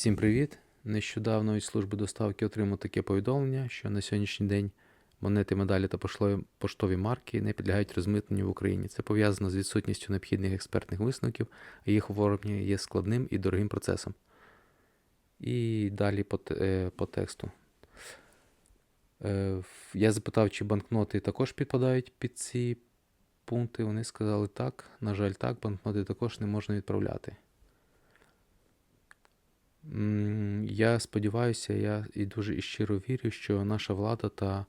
Всім привіт! Нещодавно від служби доставки отримав таке повідомлення, що на сьогоднішній день монети, медалі та поштові марки не підлягають розмитненню в Україні. Це пов'язано з відсутністю необхідних експертних висновків, а їх оформлення є складним і дорогим процесом. І далі по, е, по тексту. Е, Я запитав, чи банкноти також підпадають під ці пункти. Вони сказали так. На жаль, так, банкноти також не можна відправляти. Я сподіваюся, я і дуже і щиро вірю, що наша влада та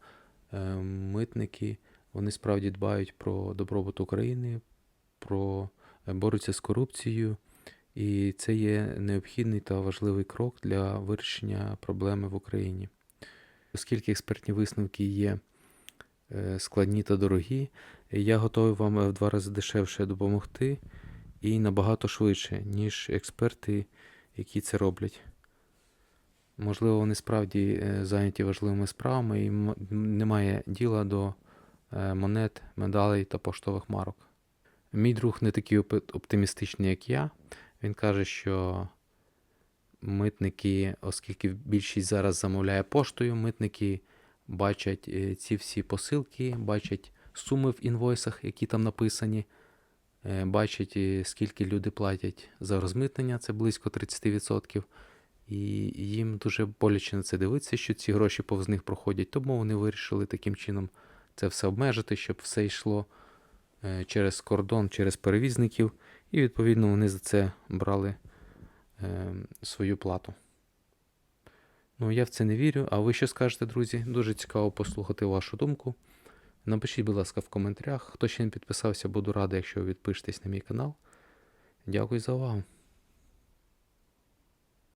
е, митники вони справді дбають про добробут України, про е, борються з корупцією, і це є необхідний та важливий крок для вирішення проблеми в Україні. Оскільки експертні висновки є е, складні та дорогі, я готовий вам в два рази дешевше допомогти і набагато швидше, ніж експерти, які це роблять. Можливо, вони справді е, зайняті важливими справами і немає діла до е, монет, медалей та поштових марок. Мій друг не такий оптимістичний, як я. Він каже, що митники, оскільки більшість зараз замовляє поштою, митники бачать е, ці всі посилки, бачать суми в інвойсах, які там написані, е, бачать, е, скільки люди платять за розмитнення, це близько 30%. І їм дуже боляче на це дивитися, що ці гроші повз них проходять. Тому вони вирішили таким чином це все обмежити, щоб все йшло е, через кордон, через перевізників, і відповідно вони за це брали е, свою плату. Ну, я в це не вірю. А ви що скажете, друзі? Дуже цікаво послухати вашу думку. Напишіть, будь ласка, в коментарях. Хто ще не підписався, буду радий, якщо ви відпишетесь на мій канал. Дякую за увагу.